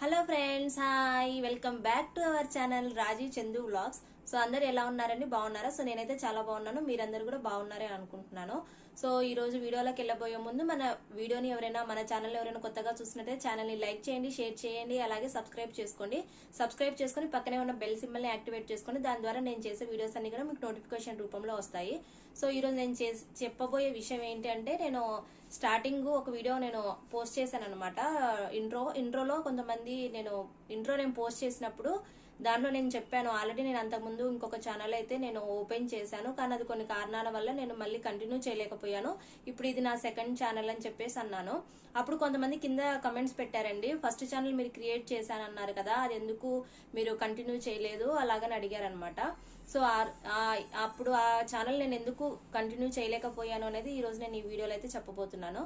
Hello friends hi welcome back to our channel Rajiv Chandu vlogs so అందరు ఎలా ఉన్నారండి? బాగున్నారా? సో నేనైతే చాలా బాగున్నాను. మీరందరూ కూడా బాగున్నారే అనుకుంటున్నాను. సో ఈ రోజు వీడియోలోకి వెళ్ళబోయే ముందు మన వీడియోని ఎవరైనా మన ఛానల్ ఎవరైనా కొత్తగా చూసినట్టే ఛానల్ని లైక్ చేయండి షేర్ చేయండి అలాగే సబ్స్క్రైబ్ చేసుకోండి. సబ్స్క్రైబ్ చేసుకొని పక్కనే ఉన్న బెల్ సింబల్ని యాక్టివేట్ చేసుకోండి దాని ద్వారా నేను చేసే వీడియోస్ అన్ని కూడా మీకు నోటిఫికేషన్ రూపంలో వస్తాయి. సో ఈరోజు నేను చేసి చెప్పబోయే విషయం ఏంటంటే నేను స్టార్టింగ్ ఒక వీడియో నేను పోస్ట్ చేశాను అనమాట ఇంట్రో ఇంట్రోలో కొంతమంది నేను ఇంట్రో నేను పోస్ట్ చేసినప్పుడు దాంట్లో నేను చెప్పాను ఆల్రెడీ నేను అంతకుముందు ఇంకొక ఛానల్ అయితే నేను ఓపెన్ చేశాను కానీ అది కొన్ని కారణాల వల్ల నేను మళ్ళీ కంటిన్యూ చేయలేకపోయాను. ఇప్పుడు ఇది నా సెకండ్ ఛానల్ అని చెప్పేసి అన్నాను. అప్పుడు కొంతమంది కింద కమెంట్స్ పెట్టారండి ఫస్ట్ ఛానల్ మీరు క్రియేట్ చేశానన్నారు కదా అది ఎందుకు మీరు కంటిన్యూ చేయలేదు? అలాగని అడిగారనమాట సో అప్పుడు ఆ ఛానల్ నేను ఎందుకు కంటిన్యూ చేయలేకపోయాను అనేది ఈ రోజు నేను ఈ వీడియోలో అయితే చెప్పబోతున్నాను.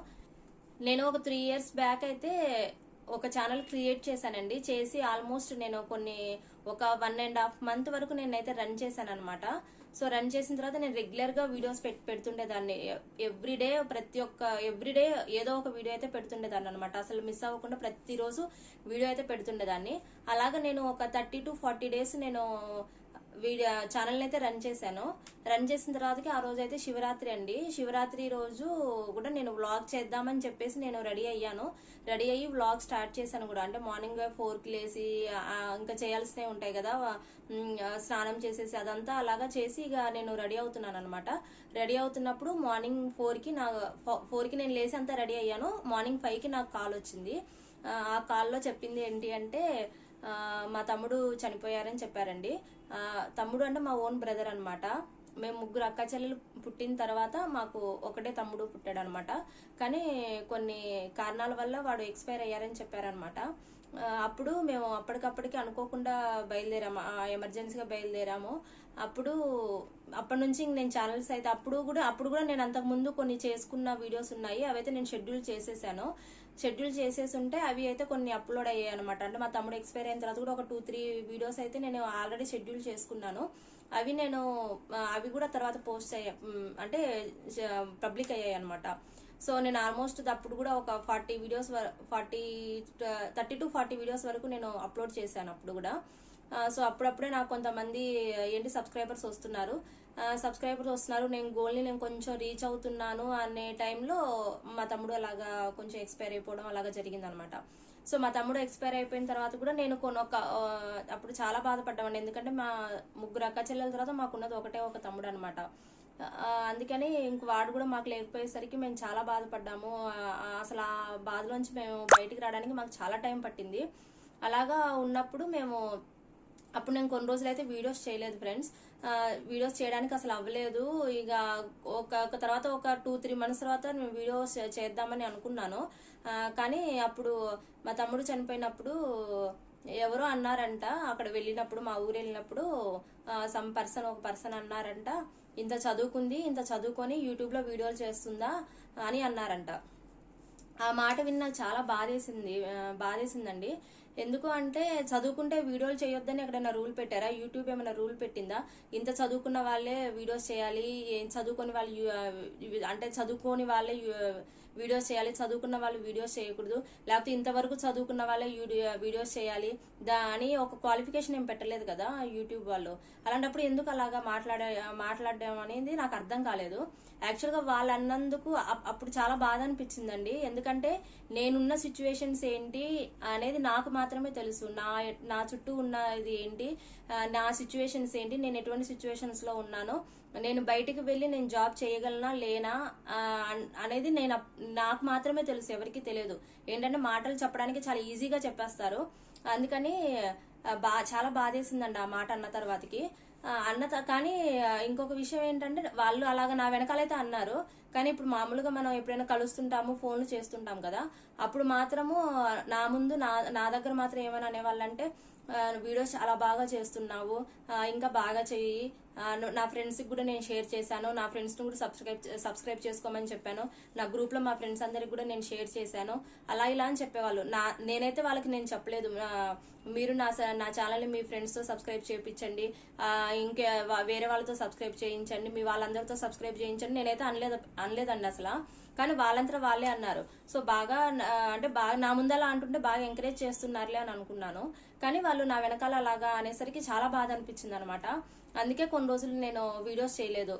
నేను ఒక త్రీ ఇయర్స్ బ్యాక్ అయితే ఒక ఛానల్ క్రియేట్ చేశానండి. చేసి ఆల్మోస్ట్ నేను కొన్ని ఒక వన్ అండ్ హాఫ్ మంత్ వరకు నేనైతే రన్ చేశాను అనమాట సో రన్ చేసిన తర్వాత నేను రెగ్యులర్గా వీడియోస్ పెట్ పెడుతుండేదాన్ని. ఎవ్రీడే ప్రతి ఒక్క ఎవ్రీడే ఏదో ఒక వీడియో అయితే పెడుతుండేదాన్ని అనమాట అసలు మిస్ అవ్వకుండా ప్రతిరోజు వీడియో అయితే పెడుతుండేదాన్ని. అలాగా నేను ఒక థర్టీ టు ఫార్టీ డేస్ నేను వీడియో ఛానల్ అయితే రన్ చేశాను. రన్ చేసిన తర్వాతకి ఆ రోజు అయితే శివరాత్రి అండి. శివరాత్రి రోజు కూడా నేను వ్లాగ్ చేద్దామని చెప్పేసి నేను రెడీ అయ్యాను. రెడీ అయ్యి వ్లాగ్ స్టార్ట్ చేశాను కూడా. అంటే మార్నింగ్ ఫోర్కి లేసి ఇంకా చేయాల్సినవి ఉంటాయి కదా స్నానం చేసేసి అదంతా అలాగా చేసి ఇక నేను రెడీ అవుతున్నాను అనమాట రెడీ అవుతున్నప్పుడు మార్నింగ్ ఫోర్కి నా ఫోర్కి నేను లేసి అంతా రెడీ అయ్యాను. మార్నింగ్ ఫైవ్కి నాకు కాల్ వచ్చింది. ఆ, కాల్లో చెప్పింది ఏంటి అంటే మా తమ్ముడు చనిపోయారని చెప్పారండి. తమ్ముడు అంటే మా ఓన్ బ్రదర్ అనమాట మేము ముగ్గురు అక్క చెల్లెలు పుట్టిన తర్వాత మాకు ఒకటే తమ్ముడు పుట్టాడు అనమాట కానీ కొన్ని కారణాల వల్ల వాడు ఎక్స్పైర్ అయ్యారని చెప్పారనమాట అప్పుడు మేము అప్పటికప్పటికి అనుకోకుండా బయలుదేరాము. ఎమర్జెన్సీగా బయలుదేరాము. అప్పుడు అప్పటి నుంచి ఇంక నేను ఛానల్స్ అయితే అప్పుడు కూడా అప్పుడు కూడా నేను అంతకుముందు కొన్ని చేసుకున్న వీడియోస్ ఉన్నాయి. అవైతే నేను షెడ్యూల్ చేసేసాను. షెడ్యూల్ చేసేసి ఉంటే అవి అయితే కొన్ని అప్లోడ్ అయ్యాయి అనమాట అంటే మా తమ్ముడు ఎక్స్పైర్ అయిన తర్వాత కూడా ఒక టూ త్రీ వీడియోస్ అయితే నేను ఆల్రెడీ షెడ్యూల్ చేసుకున్నాను. అవి నేను అవి కూడా తర్వాత పోస్ట్ అయ్యా అంటే పబ్లిక్ అయ్యాయి అనమాట సో నేను ఆల్మోస్ట్ అప్పుడు కూడా ఒక forty videos forty thirty to forty videos వరకు నేను అప్లోడ్ చేశాను అప్పుడు కూడా. సో అప్పుడప్పుడే నాకు కొంతమంది ఏంటి సబ్స్క్రైబర్స్ వస్తున్నారు. సబ్స్క్రైబర్స్ వస్తున్నారు. నేను గోల్ని నేను కొంచెం రీచ్ అవుతున్నాను అనే టైంలో మా తమ్ముడు అలాగా కొంచెం ఎక్స్పైర్ అయిపోవడం అలాగా జరిగిందనమాట. సో మా తమ్ముడు ఎక్స్పైర్ అయిపోయిన తర్వాత కూడా నేను కొన్ని అప్పుడు చాలా బాధపడ్డామండి. ఎందుకంటే మా ముగ్గురు అక్క చెల్లెల తర్వాత మాకున్నది ఒకటే ఒక తమ్ముడు అనమాట అందుకని ఇంక వాడు కూడా మాకు లేకపోయేసరికి మేము చాలా బాధపడ్డాము. అసలు ఆ బాధలోంచి మేము బయటికి రావడానికి మాకు చాలా టైం పట్టింది. అలాగా ఉన్నప్పుడు మేము అప్పుడు నేను కొన్ని రోజులు అయితే వీడియోస్ చేయలేదు ఫ్రెండ్స్. వీడియోస్ చేయడానికి అసలు అవ్వలేదు. ఇక ఒక ఒక తర్వాత ఒక టూ త్రీ మంత్స్ తర్వాత నేను వీడియోస్ చేద్దామని అనుకున్నాను. కానీ అప్పుడు మా తమ్ముడు చనిపోయినప్పుడు ఎవరో అన్నారంట. అక్కడ వెళ్ళినప్పుడు మా ఊరు వెళ్ళినప్పుడు సమ్ పర్సన్ ఒక పర్సన్ అన్నారంట. ఇంత చదువుకుంది ఇంత చదువుకొని యూట్యూబ్లో వీడియోలు చేస్తుందా అని అన్నారంట. ఆ మాట విన్న చాలా బాధేసింది బాధేసిందండి. ఎందుకు అంటే చదువుకుంటే వీడియోలు చేయొద్దని ఎక్కడైనా రూల్ పెట్టారా? యూట్యూబ్ ఏమైనా రూల్ పెట్టిందా? ఇంత చదువుకున్న వాళ్ళే వీడియోస్ చేయాలి ఏం చదువుకొని వాళ్ళు అంటే చదువుకోని వాళ్ళే వీడియోస్ చేయాలి చదువుకున్న వాళ్ళు వీడియోస్ చేయకూడదు. లేకపోతే ఇంతవరకు చదువుకున్న వాళ్ళే వీడియోస్ చేయాలి. దా అని ఒక క్వాలిఫికేషన్ ఏం పెట్టలేదు కదా యూట్యూబ్ వాళ్ళు. అలాంటప్పుడు ఎందుకు అలాగా మాట్లాడ మాట్లాడడం అనేది నాకు అర్థం కాలేదు. యాక్చువల్గా వాళ్ళు అన్నందుకు అప్- అప్పుడు చాలా బాధ అనిపించిందండి. ఎందుకంటే నేనున్న సిచ్యువేషన్స్ ఏంటి అనేది నాకు మాత్రమే తెలుసు. నా నా చుట్టూ ఉన్న ఇది ఏంటి నా సిచ్యువేషన్స్ ఏంటి నేను ఎటువంటి సిచ్యువేషన్స్లో ఉన్నానో నేను బయటికి వెళ్ళి నేను జాబ్ చేయగలనా లేనా అన్- అనేది నేను అప్- నాకు మాత్రమే తెలుసు ఎవరికి తెలియదు. ఏంటంటే మాటలు చెప్పడానికి చాలా ఈజీగా చెప్పేస్తారు. అందుకని బా చాలా బాధేసిందండి ఆ మాట అన్న తర్వాతకి. అన్న త- కానీ ఇంకొక విషయం ఏంటంటే వాళ్ళు అలాగ నా వెనకాలైతే అన్నారు. కానీ ఇప్పుడు మామూలుగా మనం ఎప్పుడైనా కలుస్తుంటాము ఫోన్లు చేస్తుంటాం కదా అప్పుడు మాత్రము నా ముందు నా నా దగ్గర మాత్రం ఏమని అనేవాళ్ళంటే ఆ, వీడియోస్ చాలా బాగా చేస్తున్నావు ఇంకా బాగా చెయ్యి నా ఫ్రెండ్స్కి కూడా నేను షేర్ చేశాను. నా ఫ్రెండ్స్ని కూడా సబ్స్క్రైబ్ సబ్స్క్రైబ్ చేసుకోమని చెప్పాను. నా గ్రూప్లో మా ఫ్రెండ్స్ అందరికి కూడా నేను షేర్ చేశాను. అలా ఇలా అని చెప్పేవాళ్ళు. నా నేనైతే వాళ్ళకి నేను చెప్పలేదు. మీరు నా స- నా ఛానల్ని మీ ఫ్రెండ్స్తో సబ్స్క్రైబ్ చేయించండి ఇంకా వేరే వాళ్ళతో సబ్స్క్రైబ్ చేయించండి. మీ వాళ్ళందరితో సబ్స్క్రైబ్ చేయించండి. నేనైతే అనలేదు అనలేదండి అసలు. కానీ వాళ్ళంతా వాళ్ళే అన్నారు. సో బాగా అంటే బాగా నా ముందలా అంటుంటే బాగా ఎంకరేజ్ చేస్తున్నారులే అని అనుకున్నాను. కానీ వాళ్ళు నా వెనకాల అలాగా అనేసరికి చాలా బాధ అనిపించింది అనమాట అందుకే కొన్ని రోజులు నేను వీడియోస్ చేయలేదు.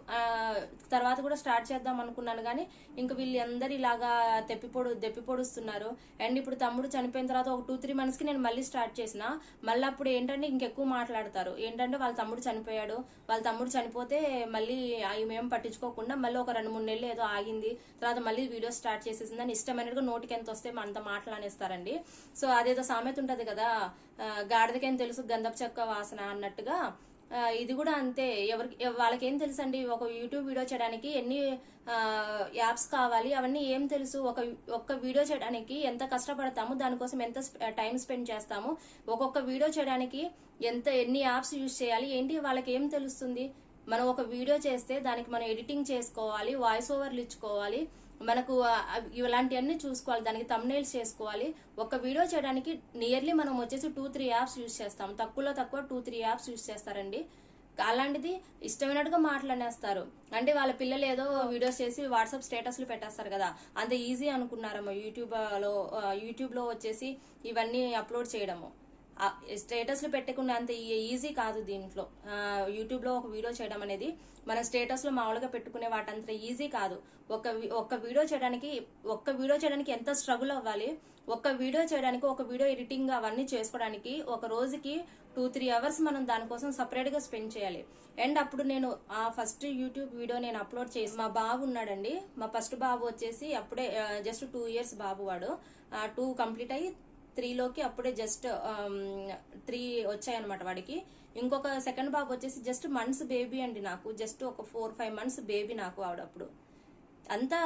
తర్వాత కూడా స్టార్ట్ చేద్దాం అనుకున్నాను కానీ ఇంక వీళ్ళు అందరు ఇలాగా తెప్పిపొడు దెప్పిపొడుస్తున్నారు. అండ్ ఇప్పుడు తమ్ముడు చనిపోయిన తర్వాత ఒక టూ త్రీ మంత్స్కి నేను మళ్ళీ స్టార్ట్ చేసిన మళ్ళీ అప్పుడు ఏంటంటే ఇంకెక్కువ మాట్లాడతారు. ఏంటంటే వాళ్ళ తమ్ముడు చనిపోయాడు. వాళ్ళ తమ్ముడు చనిపోతే మళ్ళీ ఏం పట్టించుకోకుండా మళ్ళీ ఒక రెండు మూడు నెలలు ఏదో ఆగింది. తర్వాత మళ్ళీ వీడియో స్టార్ట్ చేసేసిందని ఇష్టమైనట్టుగా నోటికి ఎంత వస్తే అంత మాట్లాడేస్తారండి సో అదేదో సామెత ఉంటుంది కదా గాడిదకేం తెలుసు గంధపు చెక్క వాసన అన్నట్టుగా. ఇది కూడా అంతే. ఎవరికి వాళ్ళకేం తెలుసు అండి ఒక యూట్యూబ్ వీడియో చేయడానికి ఎన్ని యాప్స్ కావాలి అవన్నీ ఏం తెలుసు? ఒక ఒక్క వీడియో చేయడానికి ఎంత కష్టపడతాము? దానికోసం ఎంత టైం స్పెండ్ చేస్తాము? ఒక్కొక్క వీడియో చేయడానికి ఎంత ఎన్ని యాప్స్ యూజ్ చేయాలి? ఏంటి? వాళ్ళకి ఏం తెలుస్తుంది? మనం ఒక వీడియో చేస్తే దానికి మనం ఎడిటింగ్ చేసుకోవాలి వాయిస్ ఓవర్లు ఇచ్చుకోవాలి. మనకు ఇలాంటివన్నీ చూసుకోవాలి. దానికి తమ్నైల్స్ చేసుకోవాలి. ఒక వీడియో చేయడానికి నియర్లీ మనం వచ్చేసి టూ త్రీ యాప్స్ యూస్ చేస్తాం. తక్కువలో తక్కువ టూ త్రీ యాప్స్ యూస్ చేస్తారండి. అలాంటిది ఇష్టమైనట్టుగా మాట్లాడేస్తారు. అంటే వాళ్ళ పిల్లలు ఏదో వీడియోస్ చేసి వాట్సాప్ స్టేటస్లు పెట్టేస్తారు కదా. అంత ఈజీ అనుకున్నారమ్మా యూట్యూబ్లో వచ్చేసి ఇవన్నీ అప్లోడ్ చేయడము. స్టేటస్లు పెట్టుకునే అంత ఈజీ కాదు దీంట్లో. యూట్యూబ్లో ఒక వీడియో చేయడం అనేది మన స్టేటస్లో మామూలుగా పెట్టుకునే వాటంత ఈజీ కాదు. ఒక వి- ఒక్క వీడియో చేయడానికి ఒక్క వీడియో చేయడానికి ఎంత స్ట్రగుల్ అవ్వాలి ఒక్క వీడియో చేయడానికి ఒక వీడియో ఎడిటింగ్ అవన్నీ చేసుకోవడానికి ఒక రోజుకి టూ త్రీ అవర్స్ మనం దానికోసం సపరేట్గా స్పెండ్ చేయాలి. అండ్ అప్పుడు నేను ఆ ఫస్ట్ యూట్యూబ్ వీడియో నేను అప్లోడ్ చేసి మా బాబు ఉన్నాడండి. మా ఫస్ట్ బాబు వచ్చేసి అప్పుడే జస్ట్ టూ ఇయర్స్ బాబు వాడు. టూ కంప్లీట్ అయ్యి త్రీలోకి అప్పుడే జస్ట్ త్రీ um, వచ్చాయన్నమాట వాడికి. ఇంకొక సెకండ్ బాబు వచ్చేసి జస్ట్ మంత్స్ బేబీ అండి నాకు. జస్ట్ ఒక ఫోర్ ఫైవ్ మంత్స్ బేబీ నాకు ఆవిడప్పుడు. అంతా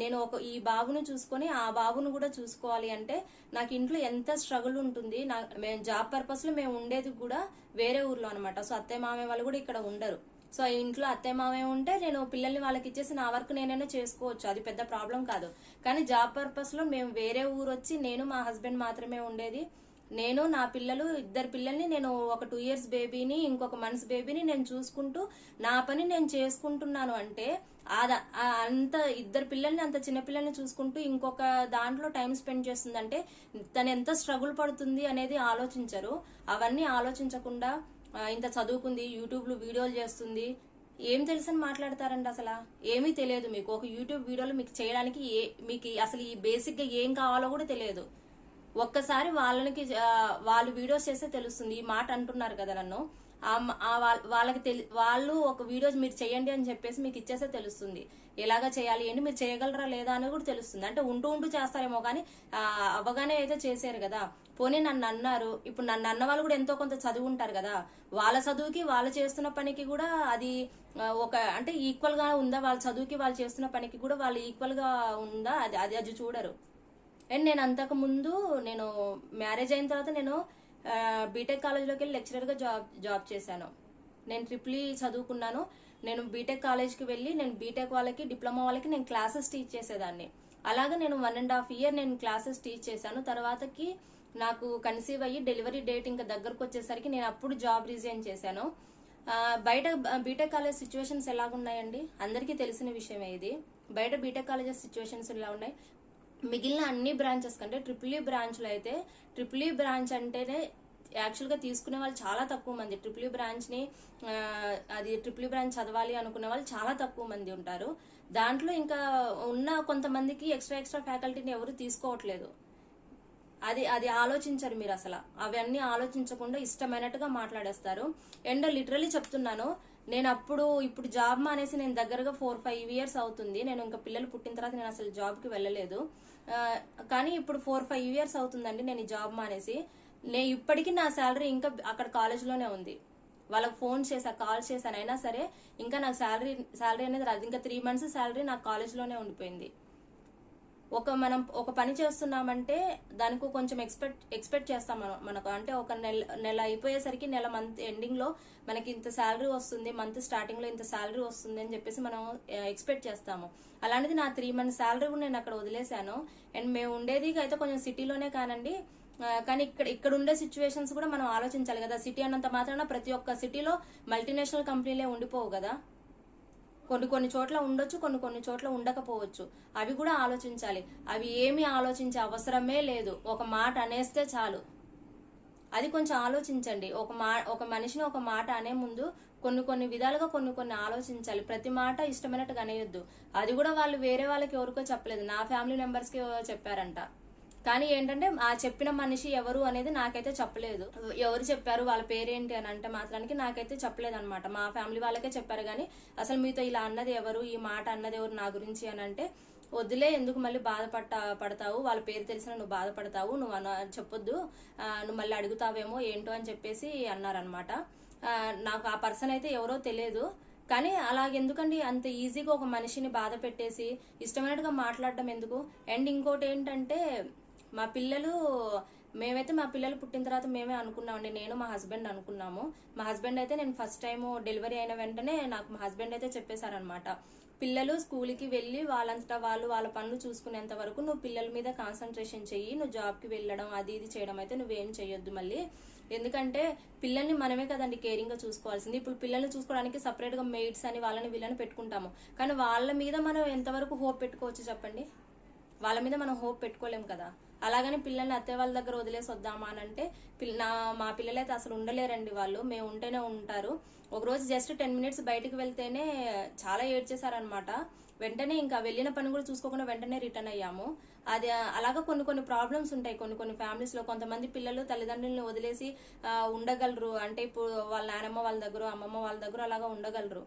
నేను ఒక ఈ బాబును చూసుకొని ఆ బాబును కూడా చూసుకోవాలి అంటే నాకు ఇంట్లో ఎంత స్ట్రగుల్ ఉంటుంది నా మేము జాబ్ పర్పస్లో మేము ఉండేది కూడా వేరే ఊర్లో అనమాట సో అత్తయ్య మామయ్య వాళ్ళు కూడా ఇక్కడ ఉండరు. సో ఇంట్లో అత్తయ్య మామయ్య ఉంటే నేను పిల్లల్ని వాళ్ళకి ఇచ్చేసి నా వర్క్ నేనైనా చేసుకోవచ్చు. అది పెద్ద ప్రాబ్లం కాదు. కానీ జాబ్ పర్పస్లో మేము వేరే ఊరు వచ్చి నేను మా హస్బెండ్ మాత్రమే ఉండేది. నేను నా పిల్లలు ఇద్దరు పిల్లల్ని నేను ఒక టూ ఇయర్స్ బేబీని ఇంకొక మంత్స్ బేబీని నేను చూసుకుంటూ నా పని నేను చేసుకుంటున్నాను అంటే అంత ఇద్దరు పిల్లల్ని అంత చిన్న పిల్లల్ని చూసుకుంటూ ఇంకొక దాంట్లో టైం స్పెండ్ చేస్తుందంటే తను ఎంత స్ట్రగుల్ పడుతుంది అనేది ఆలోచించరు. అవన్నీ ఆలోచించకుండా ఇంత చదువుకుంది యూట్యూబ్లో వీడియోలు చేస్తుంది. ఏం తెలుసని మాట్లాడతారండి అసలు? ఏమీ తెలియదు మీకు. ఒక యూట్యూబ్ వీడియోలు మీకు చేయడానికి ఏ మీకు అసలు ఈ బేసిక్గా ఏం కావాలో కూడా తెలియదు. ఒక్కసారి వాళ్ళకి వాళ్ళు వీడియోస్ చేస్తే తెలుస్తుంది. ఈ మాట అంటున్నారు కదా నన్ను. వాళ్ళ- వాళ్ళకి తెలి వాళ్ళు ఒక వీడియోస్ మీరు చేయండి అని చెప్పేసి మీకు ఇచ్చేస్తే తెలుస్తుంది. ఎలాగ చేయాలి ఏంటి మీరు చేయగలరా లేదా అని కూడా తెలుస్తుంది. అంటే ఉంటూ ఉంటూ చేస్తారేమో కానీ ఆ, అవ్వగానే అయితే చేశారు కదా. పోనీ నన్ను అన్నారు. ఇప్పుడు నన్ను అన్న వాళ్ళు కూడా ఎంతో కొంత చదువు ఉంటారు కదా. వాళ్ళ చదువుకి వాళ్ళు చేస్తున్న పనికి కూడా అది ఒక అంటే ఈక్వల్గా ఉందా? వాళ్ళ చదువుకి వాళ్ళు చేస్తున్న పనికి కూడా వాళ్ళు ఈక్వల్గా ఉందా? అది అది అది చూడరు. అండ్ నేను అంతకు ముందు నేను మ్యారేజ్ అయిన తర్వాత నేను బీటెక్ కాలేజ్లోకి వెళ్ళి లెక్చరర్గా జాబ్ జాబ్ చేశాను. నేను ట్రిపుల్ e చదువుకున్నాను. నేను బీటెక్ కాలేజ్కి వెళ్ళి నేను బీటెక్ వాళ్ళకి డిప్లొమా వాళ్ళకి నేను క్లాసెస్ టీచ్ చేసేదాన్ని. అలాగే నేను వన్ అండ్ హాఫ్ ఇయర్ నేను క్లాసెస్ టీచ్ చేశాను. తర్వాతకి నాకు కన్సీవ్ అయ్యి డెలివరీ డేట్ ఇంకా దగ్గరకు వచ్చేసరికి నేను అప్పుడు జాబ్ రిజైన్ చేశాను. బయట బీటెక్ కాలేజ్ సిచ్యువేషన్స్ ఎలాగున్నాయండి? అందరికీ తెలిసిన విషయమే ఇది. బయట బీటెక్ కాలేజెస్ సిచ్యువేషన్స్ ఎలా ఉన్నాయి? మిగిలిన అన్ని బ్రాంచెస్ కంటే ట్రిపుల్ ఈ బ్రాంచ్లో అయితే ట్రిపుల్ ఈ బ్రాంచ్ అంటేనే యాక్చువల్గా తీసుకునే వాళ్ళు చాలా తక్కువ మంది. ట్రిపుల్ ఈ బ్రాంచ్ని అది ట్రిపుల్ ఈ బ్రాంచ్ చదవాలి అనుకునే వాళ్ళు చాలా తక్కువ మంది ఉంటారు. దాంట్లో ఇంకా ఉన్న కొంతమందికి ఎక్స్ట్రా ఎక్స్ట్రా ఫ్యాకల్టీని ఎవరు తీసుకోవట్లేదు. అది అది ఆలోచించరు మీరు అసలు. అవన్నీ ఆలోచించకుండా ఇష్టమైనట్టుగా మాట్లాడేస్తారు. అండ్ లిటరలీ చెప్తున్నాను నేను అప్పుడు ఇప్పుడు జాబ్ మానేసి నేను దగ్గరగా ఫోర్ ఫైవ్ ఇయర్స్ అవుతుంది. నేను ఇంకా పిల్లలు పుట్టిన తర్వాత నేను అసలు జాబ్కి వెళ్ళలేదు. కానీ ఇప్పుడు ఫోర్ ఫైవ్ ఇయర్స్ అవుతుందండి నేను ఈ జాబ్ మానేసి. నేను ఇప్పటికీ నా శాలరీ ఇంకా అక్కడ కాలేజ్లోనే ఉంది. వాళ్ళకి ఫోన్ చేసా కాల్ చేశాను అయినా సరే ఇంకా నాకు శాలరీ శాలరీ అనేది రాదు. ఇంకా త్రీ మంత్స్ శాలరీ నాకు కాలేజ్లోనే ఉండిపోయింది. ఒక మనం ఒక పని చేస్తున్నామంటే దానికి కొంచెం ఎక్స్పెక్ట్ ఎక్స్పెక్ట్ చేస్తాం మనం మనకు. అంటే ఒక నెల నెల అయిపోయేసరికి నెల మంత్ ఎండింగ్లో మనకి ఇంత శాలరీ వస్తుంది మంత్ స్టార్టింగ్లో ఇంత శాలరీ వస్తుంది అని చెప్పేసి మనం ఎక్స్పెక్ట్ చేస్తాము. అలాంటిది నా త్రీ మంత్స్ శాలరీ కూడా నేను అక్కడ వదిలేశాను. అండ్ మేము ఉండేది అయితే కొంచెం సిటీలోనే కానండి. కానీ ఇక్కడ ఇక్కడ ఉండే సిచ్యువేషన్స్ కూడా మనం ఆలోచించాలి కదా. సిటీ అన్నంత మాత్రాన ప్రతి ఒక్క సిటీలో మల్టీనేషనల్ కంపెనీలే ఉండిపోవు కదా. కొన్ని కొన్ని చోట్ల ఉండొచ్చు కొన్ని కొన్ని చోట్ల ఉండకపోవచ్చు. అవి కూడా ఆలోచించాలి. అవి ఏమీ ఆలోచించే అవసరమే లేదు. ఒక మాట అనేస్తే చాలు. అది కొంచెం ఆలోచించండి. ఒక మా ఒక మనిషిని ఒక మాట అనే ముందు కొన్ని కొన్ని విధాలుగా కొన్ని కొన్ని ఆలోచించాలి. ప్రతి మాట ఇష్టమైనట్టుగా అనేయొద్దు. అది కూడా వాళ్ళు వేరే వాళ్ళకి ఎవరికో చెప్పలేదు. నా ఫ్యామిలీ మెంబర్స్కి చెప్పారంట. కానీ ఏంటంటే ఆ చెప్పిన మనిషి ఎవరు అనేది నాకైతే చెప్పలేదు. ఎవరు చెప్పారు వాళ్ళ పేరేంటి అని అంటే మాత్రానికి నాకైతే చెప్పలేదు అనమాట మా ఫ్యామిలీ వాళ్ళకే చెప్పారు కానీ అసలు మీతో ఇలా అన్నది ఎవరు ఈ మాట అన్నది ఎవరు నా గురించి అని అంటే వద్దులే ఎందుకు మళ్ళీ బాధపడ పడతావు? వాళ్ళ పేరు తెలిసిన నువ్వు బాధపడతావు నువ్వు అన చెప్పొద్దు. నువ్వు మళ్ళీ అడుగుతావేమో ఏంటో అని చెప్పేసి అన్నారనమాట నాకు ఆ పర్సన్ అయితే ఎవరో తెలియదు. కానీ అలాగెందుకండి అంత ఈజీగా ఒక మనిషిని బాధ పెట్టేసి ఇష్టమైనట్టుగా మాట్లాడడం ఎందుకు? అండ్ ఇంకోటి ఏంటంటే మా పిల్లలు మేమైతే మా పిల్లలు పుట్టిన తర్వాత మేమే అనుకున్నామండి. నేను మా హస్బెండ్ అనుకున్నాము. మా హస్బెండ్ అయితే నేను ఫస్ట్ టైం డెలివరీ అయిన వెంటనే నాకు మా హస్బెండ్ అయితే చెప్పేశారనమాట పిల్లలు స్కూల్కి వెళ్ళి వాళ్ళంతటా వాళ్ళు వాళ్ళ పనులు చూసుకునేంత వరకు నువ్వు పిల్లల మీద కాన్సన్ట్రేషన్ చెయ్యి నువ్వు జాబ్కి వెళ్ళడం అది ఇది చేయడం అయితే నువ్వేం చేయొద్దు మళ్ళీ. ఎందుకంటే పిల్లల్ని మనమే కదండి కేరింగ్గా చూసుకోవాల్సింది. ఇప్పుడు పిల్లల్ని చూసుకోవడానికి సపరేట్గా మెయిడ్స్ అని వాళ్ళని వీళ్ళని పెట్టుకుంటాము. కానీ వాళ్ళ మీద మనం ఎంతవరకు హోప్ పెట్టుకోవచ్చు చెప్పండి? వాళ్ళ మీద మనం హోప్ పెట్టుకోలేం కదా. అలాగని పిల్లల్ని అత్తే వాళ్ళ దగ్గర వదిలేసి వద్దామా అని అంటే నా మా పిల్లలైతే అసలు ఉండలేరండి వాళ్ళు. మేము ఉంటేనే ఉంటారు. ఒకరోజు జస్ట్ టెన్ మినిట్స్ బయటికి వెళ్తేనే చాలా ఏడ్చేశారనమాట వెంటనే ఇంకా వెళ్ళిన పని కూడా చూసుకోకుండా వెంటనే రిటర్న్ అయ్యాము. అది అలాగా కొన్ని కొన్ని ప్రాబ్లమ్స్ ఉంటాయి కొన్ని కొన్ని ఫ్యామిలీస్లో కొంతమంది పిల్లలు తల్లిదండ్రులను వదిలేసి ఉండగలరు. అంటే ఇప్పుడు వాళ్ళ నానమ్మ వాళ్ళ దగ్గర అమ్మమ్మ వాళ్ళ దగ్గర అలాగా ఉండగలరు.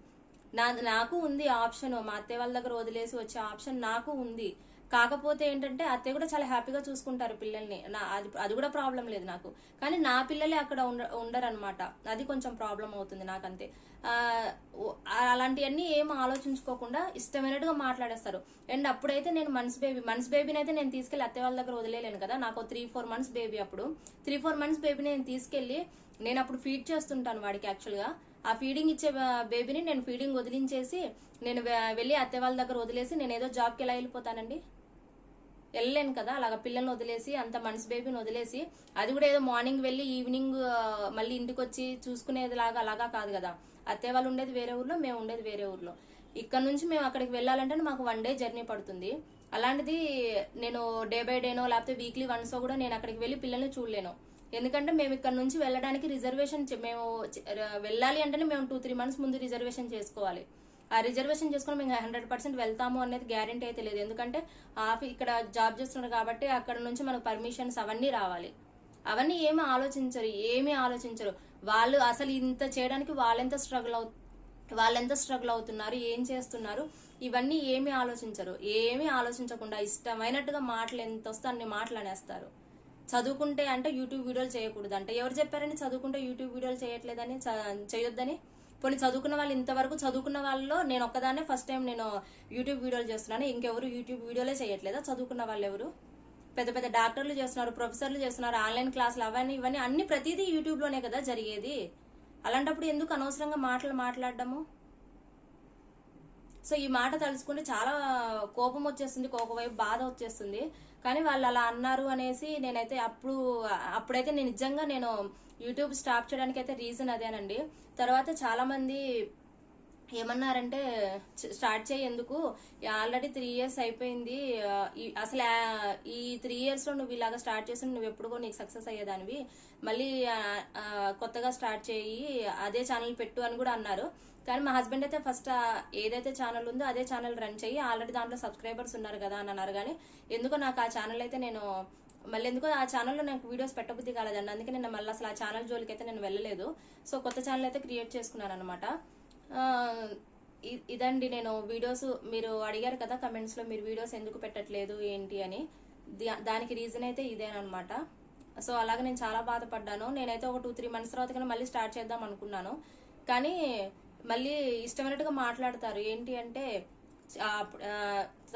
నా నాకు ఉంది ఆప్షన్. మా అత్తయ్య వాళ్ళ దగ్గర వదిలేసి వచ్చే ఆప్షన్ నాకు ఉంది. కాకపోతే ఏంటంటే అత్తయ్య కూడా చాలా హ్యాపీగా చూసుకుంటారు పిల్లల్ని. నా అది అది కూడా ప్రాబ్లం లేదు నాకు. కానీ నా పిల్లలే అక్కడ ఉండ ఉండరనమాట అది కొంచెం ప్రాబ్లం అవుతుంది నాకంతే. అలాంటివన్నీ ఏం ఆలోచించుకోకుండా ఇష్టమైనట్టుగా మాట్లాడేస్తారు. అండ్ అప్పుడైతే నేను మన్స్ బేబీ మన్స్ బేబీని అయితే నేను తీసుకెళ్ళి అత్తయ్య వాళ్ళ దగ్గర వదిలేలేను కదా. నాకు త్రీ ఫోర్ మంత్స్ బేబీ అప్పుడు. త్రీ ఫోర్ మంత్స్ బేబీని నేను తీసుకెళ్ళి నేను అప్పుడు ఫీడ్ చేస్తుంటాను వాడికి యాక్చువల్గా. ఆ ఫీడింగ్ ఇచ్చే బేబీని నేను ఫీడింగ్ వదిలించేసి నేను వెళ్ళి అత్తే వాళ్ళ దగ్గర వదిలేసి నేను ఏదో జాబ్కి ఎలా వెళ్ళిపోతానండి? వెళ్ళలేను కదా. అలాగ పిల్లల్ని వదిలేసి అంత మనసు బేబీని వదిలేసి అది కూడా ఏదో మార్నింగ్ వెళ్ళి ఈవినింగ్ మళ్ళీ ఇంటికి వచ్చి చూసుకునేది లాగా అలాగా కాదు కదా. అత్తే వాళ్ళు ఉండేది వేరే ఊర్లో మేము ఉండేది వేరే ఊర్లో. ఇక్కడ నుంచి మేము అక్కడికి వెళ్ళాలంటే మాకు వన్ డే జర్నీ పడుతుంది. అలాంటిది నేను డే బై డేనో లేకపోతే వీక్లీ వన్సో కూడా నేను అక్కడికి వెళ్ళి పిల్లల్ని చూడలేను. ఎందుకంటే మేము ఇక్కడ నుంచి వెళ్ళడానికి రిజర్వేషన్ మేము వెళ్ళాలి అంటేనే మేము టూ త్రీ మంత్స్ ముందు రిజర్వేషన్ చేసుకోవాలి. రిజర్వేషన్ చేసుకుని మేము హండ్రెడ్ పర్సెంట్ వెళ్తాము అనేది గ్యారంటీ అయితే లేదు. ఎందుకంటే ఆఫీ ఇక్కడ జాబ్ చేస్తున్నారు కాబట్టి అక్కడ నుంచి మనకు పర్మిషన్స్ అవన్నీ రావాలి. అవన్నీ ఏమి ఆలోచించరు ఏమీ ఆలోచించరు. వాళ్ళు అసలు ఇంత చేయడానికి వాళ్ళెంత స్ట్రగుల్ అవు వాళ్ళెంత స్ట్రగుల్ అవుతున్నారు ఏం చేస్తున్నారు ఇవన్నీ ఏమీ ఆలోచించరు. ఏమీ ఆలోచించకుండా ఇష్టమైనట్టుగా మాటలు ఎంత వస్తే అన్ని మాటలు అనేస్తారు. చదువుకుంటే అంటే యూట్యూబ్ వీడియోలు చేయకూడదు అంటే ఎవరు చెప్పారని? చదువుకుంటే యూట్యూబ్ వీడియోలు చేయట్లేదని చ- చేయొద్దని? కొన్ని చదువుకున్న వాళ్ళు ఇంతవరకు చదువుకున్న వాళ్ళలో నేను ఒక్కదాన్నే ఫస్ట్ టైం నేను యూట్యూబ్ వీడియోలు చేస్తున్నాను. ఇంకెవరు యూట్యూబ్ వీడియోలే చేయట్లేదా? చదువుకున్న వాళ్ళు ఎవరు పెద్ద పెద్ద డాక్టర్లు చేస్తున్నారు ప్రొఫెసర్లు చేస్తున్నారు ఆన్లైన్ క్లాసులు అవన్నీ ఇవన్నీ అన్ని ప్రతిదీ యూట్యూబ్లోనే కదా జరిగేది. అలాంటప్పుడు ఎందుకు అనవసరంగా మాటలు మాట్లాడడము? సో ఈ మాట తలుచుకుంటే చాలా కోపం వచ్చేస్తుంది ఒకవైపు బాధ వచ్చేస్తుంది. కానీ వాళ్ళు అలా అన్నారు అనేసి నేనైతే అప్పుడు అప్పుడైతే నేను నిజంగా నేను యూట్యూబ్ స్టాప్ చేయడానికి అయితే రీజన్ అదేనండి. తర్వాత చాలా మంది ఏమన్నారంటే స్టార్ట్ చేయి ఎందుకు? ఆల్రెడీ త్రీ ఇయర్స్ అయిపోయింది. అసలు ఈ త్రీ ఇయర్స్లో నువ్వు ఇలాగా స్టార్ట్ చేసి నువ్వు ఎప్పుడుగో నీకు సక్సెస్ అయ్యేదానివి. మళ్ళీ కొత్తగా స్టార్ట్ చేయి అదే ఛానల్ పెట్టు అని కూడా అన్నారు. కానీ మా హస్బెండ్ అయితే ఫస్ట్ ఏదైతే ఛానల్ ఉందో అదే ఛానల్ రన్ చేయి ఆల్రెడీ దాంట్లో సబ్స్క్రైబర్స్ ఉన్నారు కదా అని అన్నారు కానీ ఎందుకో నాకు ఆ ఛానల్ అయితే నేను మళ్ళీ ఎందుకో ఆ ఛానల్లో నాకు వీడియోస్ పెట్టబుద్ధి కాలేదండి అందుకే నేను మళ్ళీ అసలు ఆ ఛానల్ జోలికి అయితే నేను వెళ్ళలేదు. సో కొత్త ఛానల్ అయితే క్రియేట్ చేసుకున్నాను అనమాట ఇదండి నేను వీడియోస్ మీరు అడిగారు కదా కమెంట్స్లో మీరు వీడియోస్ ఎందుకు పెట్టట్లేదు ఏంటి అని. దానికి రీజన్ అయితే ఇదేనమాట సో అలాగే నేను చాలా బాధపడ్డాను. నేనైతే ఒక టూ త్రీ మంత్స్ తర్వాత కానీ మళ్ళీ స్టార్ట్ చేద్దాం అనుకున్నాను. కానీ మళ్ళీ ఇష్టమైనట్టుగా మాట్లాడతారు. ఏంటి అంటే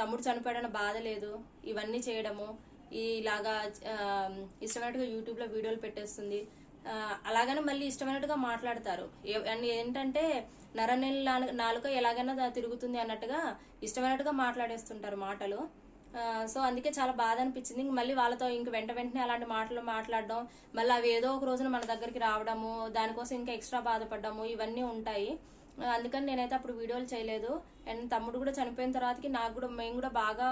తమ్ముడు చనిపోయడం బాధ లేదు. ఇవన్నీ చేయడము ఇలాగా ఇష్టమైనట్టుగా యూట్యూబ్లో వీడియోలు పెట్టేస్తుంది. అలాగనే మళ్ళీ ఇష్టమైనట్టుగా మాట్లాడతారు. అండ్ ఏంటంటే నరనెల నాలుక- నాలుక ఎలాగైనా తిరుగుతుంది అన్నట్టుగా ఇష్టమైనట్టుగా మాట్లాడేస్తుంటారు మాటలు. సో అందుకే చాలా బాధ అనిపించింది. ఇంక మళ్ళీ వాళ్ళతో ఇంక వెంట వెంటనే అలాంటి మాటలు మాట్లాడడం మళ్ళీ అవి ఏదో ఒక రోజున మన దగ్గరికి రావడము దానికోసం ఇంకా ఎక్స్ట్రా బాధపడ్డము ఇవన్నీ ఉంటాయి. అందుకని నేనైతే అప్పుడు వీడియోలు చేయలేదు. అండ్ తమ్ముడు కూడా చనిపోయిన తర్వాతకి నాకు కూడా మేము కూడా బాగా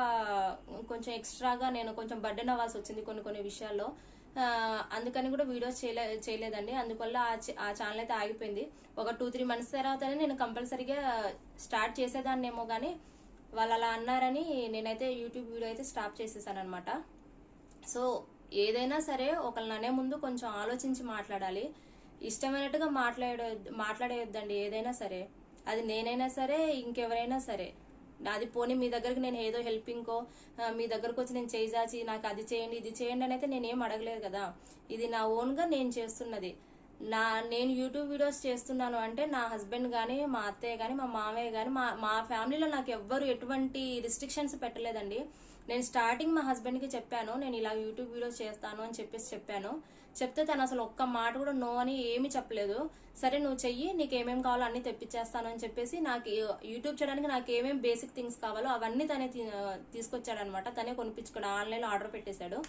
కొంచెం ఎక్స్ట్రాగా నేను కొంచెం బర్డెన్ అవ్వాల్సి వచ్చింది కొన్ని కొన్ని విషయాల్లో. అందుకని కూడా వీడియోస్ చేయలే చేయలేదండి. అందువల్ల ఆ ఆ ఛానల్ అయితే ఆగిపోయింది. ఒక టూ త్రీ మంత్స్ తర్వాతనే నేను కంపల్సరీగా స్టార్ట్ చేసేదాన్నేమో కానీ వాళ్ళు అలా అన్నారని నేనైతే యూట్యూబ్ వీడియో అయితే స్టాప్ చేసేసాను అనమాట సో ఏదైనా సరే ఒకళ్ళని అనే ముందు కొంచెం ఆలోచించి మాట్లాడాలి. ఇష్టమైనట్టుగా మాట్లాడే మాట్లాడేయొద్దండి ఏదైనా సరే. అది నేనైనా సరే ఇంకెవరైనా సరే. అది పోనీ మీ దగ్గరికి నేను ఏదో హెల్పింగ్కో మీ దగ్గరకు వచ్చి నేను చేయి నాకు అది చేయండి ఇది చేయండి అని అయితే నేనేం అడగలేదు కదా. ఇది నా ఓన్గా నేను చేస్తున్నది. నా నేను యూట్యూబ్ వీడియోస్ చేస్తున్నాను అంటే నా హస్బెండ్ కానీ మా అత్తయ్య కానీ మా మామయ్య కానీ మా మా ఫ్యామిలీలో నాకు ఎవ్వరు ఎటువంటి రిస్ట్రిక్షన్స్ పెట్టలేదండి. నేను స్టార్టింగ్ మా హస్బెండ్కి చెప్పాను నేను ఇలా యూట్యూబ్ వీడియోస్ చేస్తాను అని చెప్పేసి చెప్పాను. చెప్తే తను అసలు ఒక్క మాట కూడా నో అని ఏమీ చెప్పలేదు. సరే నువ్వు చెయ్యి నీకు ఏమేమి కావాలో అన్నీ తెప్పించేస్తాను అని చెప్పేసి నాకు యూట్యూబ్ చేయడానికి నాకు ఏమేమి బేసిక్ థింగ్స్ కావాలో అవన్నీ తనే తీ- తీసుకొచ్చాడనమాట. తనే కొనిపించుకుని ఆన్లైన్లో ఆర్డర్ పెట్టేశాడు.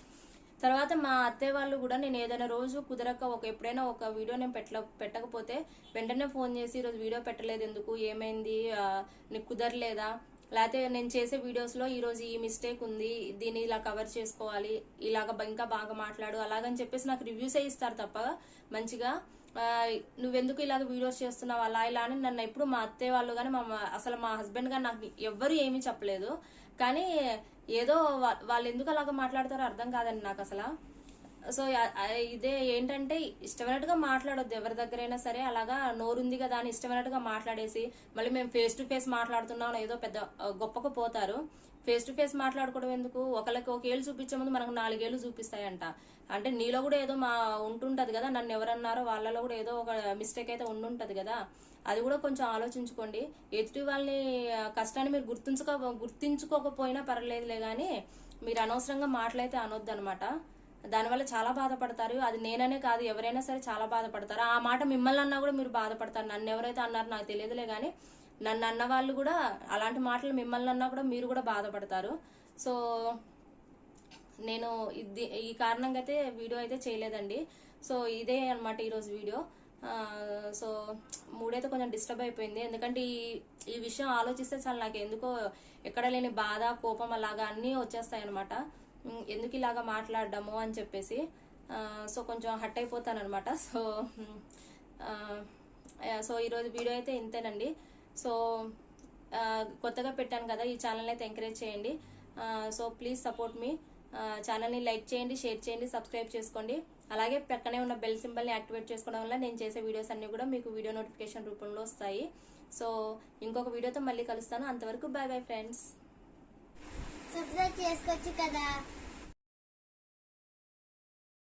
తర్వాత మా అత్తయ్య వాళ్ళు కూడా నేను ఏదైనా రోజు కుదరక ఒక ఎప్పుడైనా ఒక వీడియో నేను పెట్ట పెట్టకపోతే వెంటనే ఫోన్ చేసి ఈరోజు వీడియో పెట్టలేదు ఎందుకు? ఏమైంది? నీకు కుదరలేదా? లేకపోతే నేను చేసే వీడియోస్లో ఈరోజు ఈ మిస్టేక్ ఉంది దీన్ని ఇలా కవర్ చేసుకోవాలి ఇలాగ ఇంకా బాగా మాట్లాడు అలాగని చెప్పేసి నాకు రివ్యూసే ఇస్తారు తప్ప మంచిగా నువ్వెందుకు ఇలాగ వీడియోస్ చేస్తున్నావు అలా ఇలా అని నన్ను ఎప్పుడు మా అత్తయ్య వాళ్ళు కానీ మా అసలు మా హస్బెండ్ కానీ నాకు ఎవ్వరు ఏమీ చెప్పలేదు. కానీ ఏదో వాళ్ళు ఎందుకు అలాగ మాట్లాడతారో అర్థం కాదండి నాకు అసలు. సో ఇదే ఏంటంటే ఇష్టమైనట్టుగా మాట్లాడొద్దు. ఎవరి దగ్గరైనా సరే అలాగా నోరుంది కదా అని ఇష్టమైనట్టుగా మాట్లాడేసి మళ్ళీ మేము ఫేస్ టు ఫేస్ మాట్లాడుతున్నాం అని ఏదో పెద్ద గొప్పకు పోతారు. ఫేస్ టు ఫేస్ మాట్లాడుకోవడం ఎందుకు? ఒకళ్ళకి ఒకేళ్ళు చూపించే ముందు మనకు నాలుగేళ్ళు చూపిస్తాయంట. అంటే నీలో కూడా ఏదో మా ఉంటుంటది కదా నన్ను ఎవరన్నారో వాళ్ళలో కూడా ఏదో ఒక మిస్టేక్ అయితే ఉండుంటది కదా. అది కూడా కొంచెం ఆలోచించుకోండి. ఎదుటి వాళ్ళని కష్టాన్ని మీరు గుర్తుంచుకో గుర్తించుకోకపోయినా పర్లేదులే కానీ మీరు అనవసరంగా మాటలైతే అనొద్దు అనమాట దానివల్ల చాలా బాధపడతారు. అది నేననే కాదు ఎవరైనా సరే చాలా బాధపడతారు. ఆ మాట మిమ్మల్ని అన్నా కూడా మీరు బాధపడతారు. నన్ను ఎవరైతే అన్నారో నాకు తెలియదులే కానీ నన్ను అన్న వాళ్ళు కూడా అలాంటి మాటలు మిమ్మల్ని అన్నా కూడా మీరు కూడా బాధపడతారు. సో నేను ఇది ఈ కారణంగా అయితే వీడియో అయితే చేయలేదండి. సో ఇదే అనమాట ఈరోజు వీడియో. సో మూడైతే కొంచెం డిస్టర్బ్ అయిపోయింది. ఎందుకంటే ఈ ఈ విషయం ఆలోచిస్తే చాలా నాకు ఎందుకో ఎక్కడ లేని బాధ కోపం అలాగా అన్నీ వచ్చేస్తాయి అనమాట ఎందుకు ఇలాగా మాట్లాడడము అని చెప్పేసి సో కొంచెం హట్ అయిపోతాను అనమాట సో సో ఈరోజు వీడియో అయితే ఇంతేనండి. సో కొత్తగా పెట్టాను కదా ఈ ఛానల్ అయితే ఎంకరేజ్ చేయండి. సో ప్లీజ్ సపోర్ట్ మీ. ఛానల్ని లైక్ చేయండి షేర్ చేయండి సబ్స్క్రైబ్ చేసుకోండి. అలాగే పక్కనే ఉన్న బెల్ సింబల్ని యాక్టివేట్ చేసుకోవడం వల్ల నేను చేసే వీడియోస్ అన్నీ కూడా మీకు వీడియో నోటిఫికేషన్ రూపంలో వస్తాయి. సో ఇంకొక వీడియోతో మళ్ళీ కలుస్తాను. అంతవరకు బాయ్ బాయ్ ఫ్రెండ్స్. సబ్స్క్రైబ్ చేసుకోవచ్చు కదా